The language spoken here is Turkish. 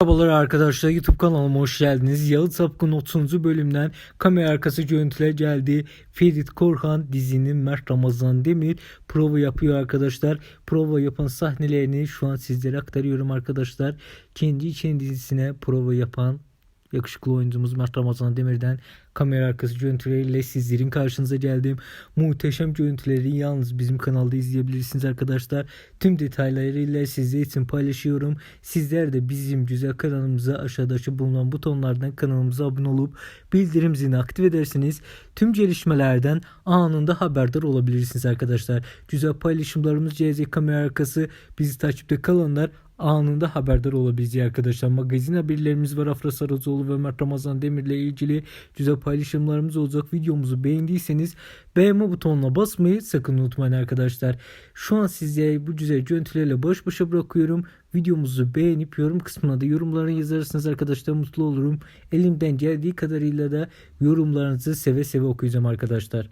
Merhabalar arkadaşlar YouTube kanalıma hoş geldiniz. Yalı Sapkın 30. bölümden kamera arkası görüntüler geldi. Ferit Korhan dizinin Mert Ramazan Demir prova yapıyor arkadaşlar. Prova yapan sahnelerini şu an sizlere aktarıyorum arkadaşlar. Kendi için dizisine prova yapan yakışıklı oyuncumuz Mert Ramazan Demir'den kamera arkası görüntüleriyle sizlerin karşınıza geldim. Muhteşem görüntüleri yalnız bizim kanalda izleyebilirsiniz arkadaşlar. Tüm detaylarıyla sizler için paylaşıyorum. Sizler de bizim güzel kanalımıza aşağıdaki bulunan butonlardan kanalımıza abone olup bildirim zilini aktif edersiniz. Tüm gelişmelerden anında haberdar olabilirsiniz arkadaşlar. Güzel paylaşımlarımız gelecek kamera arkası bizi takipte kalanlar anında haberdar olabileceği arkadaşlar. Magazin haberlerimiz var Afra Saracoğlu ve Mert Ramazan Demir'le ilgili güzel paylaşımlarımız olacak. Videomuzu beğendiyseniz beğenme butonuna basmayı sakın unutmayın arkadaşlar. Şu an size bu güzel görüntülerle baş başa bırakıyorum. Videomuzu beğenip yorum kısmına da yorumlarını yazarsanız arkadaşlar mutlu olurum. Elimden geldiği kadarıyla da yorumlarınızı seve seve okuyacağım arkadaşlar.